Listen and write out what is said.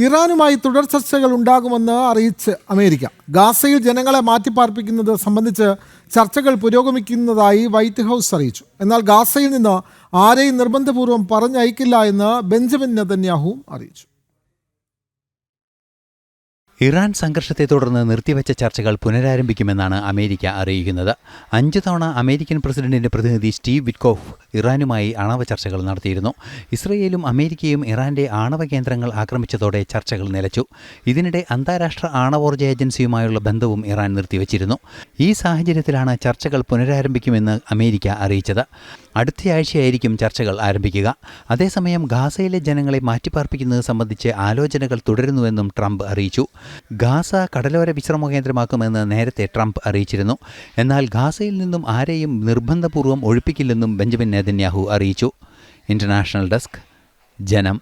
ഇറാനുമായി തുടർ ചർച്ചകൾ ഉണ്ടാകുമെന്ന് അറിയിച്ച് അമേരിക്ക. ഗാസയിൽ ജനങ്ങളെ മാറ്റിപ്പാർപ്പിക്കുന്നത് സംബന്ധിച്ച് ചർച്ചകൾ പുരോഗമിക്കുന്നതായി വൈറ്റ് ഹൗസ് അറിയിച്ചു. എന്നാൽ ഗാസയിൽ നിന്ന് ആരെയും നിർബന്ധപൂർവം പറഞ്ഞയക്കില്ല എന്ന് ബെഞ്ചമിൻ നെതന്യാഹുവും അറിയിച്ചു. ഇറാൻ സംഘർഷത്തെ തുടർന്ന് നിർത്തിവെച്ച ചർച്ചകൾ പുനരാരംഭിക്കുമെന്നാണ് അമേരിക്ക അറിയിക്കുന്നത്. അഞ്ച് തവണ അമേരിക്കൻ പ്രസിഡന്റിന്റെ പ്രതിനിധി സ്റ്റീവ് വിറ്റ്കോഫ് ഇറാനുമായി ആണവ ചർച്ചകൾ നടത്തിയിരുന്നു. ഇസ്രയേലും അമേരിക്കയും ഇറാന്റെ ആണവ കേന്ദ്രങ്ങൾ ആക്രമിച്ചതോടെ ചർച്ചകൾ നിലച്ചു. ഇതിനിടെ അന്താരാഷ്ട്ര ആണവോർജ ഏജൻസിയുമായുള്ള ബന്ധവും ഇറാൻ നിർത്തിവച്ചിരുന്നു. ഈ സാഹചര്യത്തിലാണ് ചർച്ചകൾ പുനരാരംഭിക്കുമെന്ന് അമേരിക്ക അറിയിച്ചത്. അടുത്തയാഴ്ചയായിരിക്കും ചർച്ചകൾ ആരംഭിക്കുക. അതേസമയം ഗാസയിലെ ജനങ്ങളെ മാറ്റിപ്പാർപ്പിക്കുന്നത് സംബന്ധിച്ച് ആലോചനകൾ തുടരുന്നുവെന്നും ട്രംപ് അറിയിച്ചു. ഗാസ കടലോര വിശ്രമ കേന്ദ്രമാക്കുമെന്ന് നേരത്തെ ട്രംപ് അറിയിച്ചിരുന്നു. എന്നാൽ ഗാസയിൽ നിന്നും ആരെയും നിർബന്ധപൂർവം ഒഴിപ്പിക്കില്ലെന്നും ബെഞ്ചമിൻ നെതന്യാഹു അറിയിച്ചു. ഇന്റർനാഷണൽ ഡെസ്ക് ജനം